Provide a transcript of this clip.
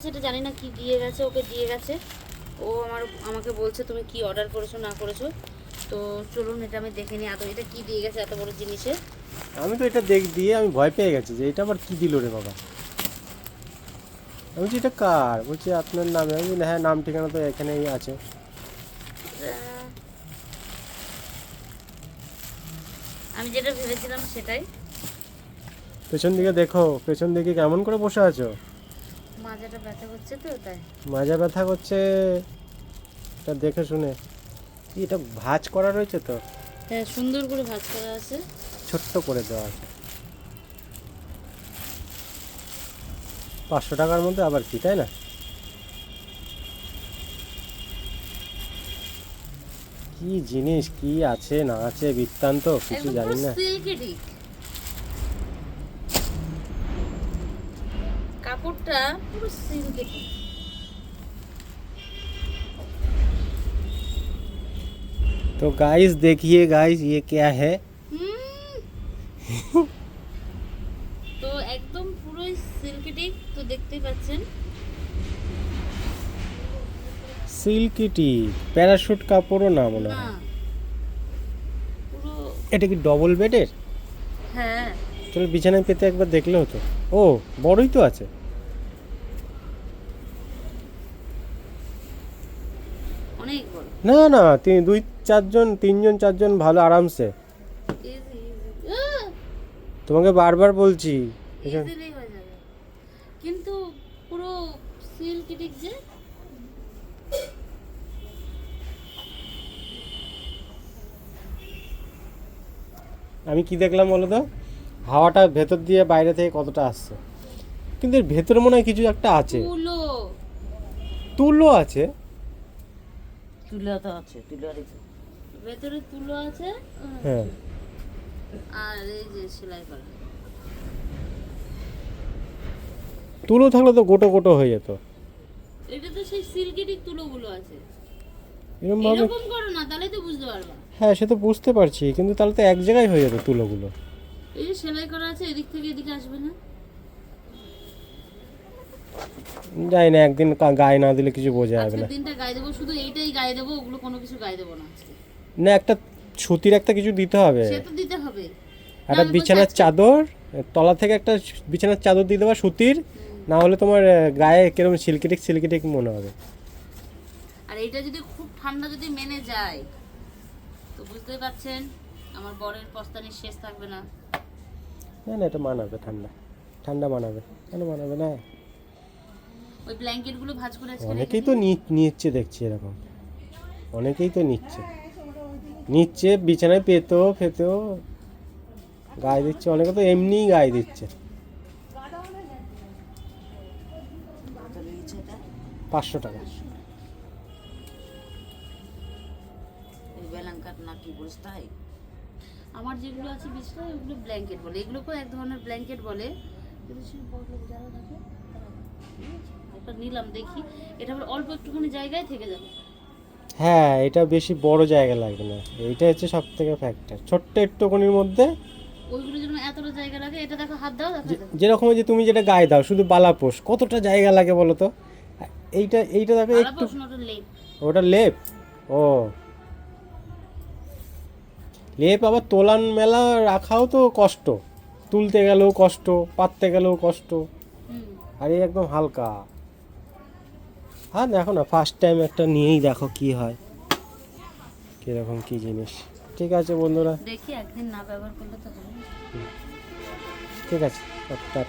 সেটা জানি না কি দিয়ে গেছে ওকে দিয়ে গেছে। ও আমার আমাকে বলছে তুমি কি অর্ডার করেছ না করেছ? তো চলুন এটা আমি দেখে নিই আদৌ এটা কি দিয়ে গেছে এত বড় জিনিসে। আমি তো এটা দেখ দিয়ে আমি ভয় পেয়ে গেছি যে এটা আবার কি দিল রে বাবা। আমি এটা কার? বলছি আপনার নামে। আমি হ্যাঁ নাম ঠিকানা তো এখানেই আছে। আহ, আমি যেটা ভেবেছিলাম সেটাই। পেছন দিকে দেখো পেছন দিকে কেমন করে বসে আছো? মাজাটা ব্যথা করছে তো তাই। মাজা ব্যথা করছে এটা দেখে শুনে। কি এটা ভাঁজ করা রয়েছে তো? হ্যাঁ সুন্দর করে ভাজ করা আছে। ছোট্ট করে দেওয়া আছে। পাঁচশো টাকার মধ্যে আবার কি তাই না? কি জিনিস কি আছে না আছে বৃত্তান্ত কিছু জানি না। সিল্কেরই কাপড়টা পুরো সিল্কেরই तो गाइस देखिए गाइस ये क्या है হুম। তো একদম পুরোই সিল্কেরই তো দেখতেই পাচ্ছেন সিল্কিটি প্যারাশুট কাপড়ও না মনে না হয় পুরো এটা কি ডবল বেডের হ্যাঁ চলো বিছানায় পেতে একবার দেখলে হতো ও বড়ই তো আছে না না তিন দুই চারজন তিনজন চারজন ভালো আরামসে। তোমাকে বারবার বলছি। কিন্তু পুরো সিল্কেরই যে? আমি কি দেখলাম বলো তো? হাওয়াটা ভেতর দিয়ে বাইরে থেকে কতটা আসছে। কিন্তু এর ভেতরে মনে হয় কিছু একটা আছে। তুলো আছে? তুলো তো আছে তুলো ভেতরে তুলো আছে হ্যাঁ। আর এই যে সেলাই করা। তুলো থাকলে তো গোটো গোটো হয়ে যেত। এটা তো সেই সিল্কেরই তুলোগুলো আছে। এরকম ভাবে এরকম করো না তাহলে তো বুঝতে পারবা। হ্যাঁ সে তো বুঝতে পারছি কিন্তু তাহলে তো এক জায়গায় হয়ে যেত তুলোগুলো। এই যে সেলাই করা আছে এদিক থেকে এদিকে আসবে না। জানি না একদিন গায়ে না দিলে কিছু বোঝা যাবে না। দিনটা গায়ে দেবো শুধু এইটাই গায়ে দেবো ওগুলো কোনো কিছু গায়ে দেবো না না একটা সুতির একটা কিছু দিতে হবে। সে তো দিতে হবে। একটা বিছানার চাদর তলা থেকে একটা বিছানার চাদর দিয়ে দেওয়া সুতির না হলে তোমার গায়ে কীরকম সিল্কিটিক সিল্কিটিক মনে হবে। আর এইটা যদি খুব ঠান্ডা যদি মেনে যায় তো বুঝতেই পারছেন আমার বরের পস্তানির শেষ থাকবে না। না না এটা মানাবে ঠান্ডা। ঠান্ডা মানাবে। কেন মানাবে না? ওই ব্ল্যাঙ্কেটগুলো ভাঁজ করে আজকে অনেকেই তো নি- নিচ্ছে দেখছি এরকম। অনেকেই তো নিচ্ছে। নিচ্ছে বিছানায় পেতো ফেতেও গায়ে দিচ্ছে। অনেকে তো এমনিই গায়ে দিচ্ছে। পাঁচশো টাকা। না কি বলিস তাই আমার যেগুলো আছে বিছানায় ওগুলো ব্ল্যাঙ্কেট বলে। এগুলোকেও এক ধরনের ব্ল্যাঙ্কেট বলে। কিন্তু সেই বড় লোক যারা থাকে তারা একটা নিলাম দেখি। এটা আবার অল্প একটুখানি জায়গায় থেকে যাবে। হ্যাঁ এটা বেশি বড় জায়গা লাগবে না। এইটা হচ্ছে সব থেকে ফ্যাক্টর ছোট্ট একটুখানির মধ্যে ওইগুলো যেন এতটা জায়গা লাগে এটা দেখো হাত দাও দেখা যেরকম যে তুমি যেটা গায়ে দাও শুধু বালাপোষ কতটা জায়গা লাগে বলো তো? এইটা এইটা দেখো একটু ওটা লেপ। ও। লেপ আবার তোলান মেলা রাখাও তো কষ্ট। তুলতে গেলেও কষ্ট পাততে গেলেও কষ্ট। আর এই একদম হালকা। হ্যাঁ দেখো না ফার্স্ট টাইম একটা নিয়েই দেখো কি হয় কীরকম কি জিনিস। ঠিক আছে বন্ধুরা। দেখি একদিন না ব্যবহার করলে তো ঠিক আছে টাটা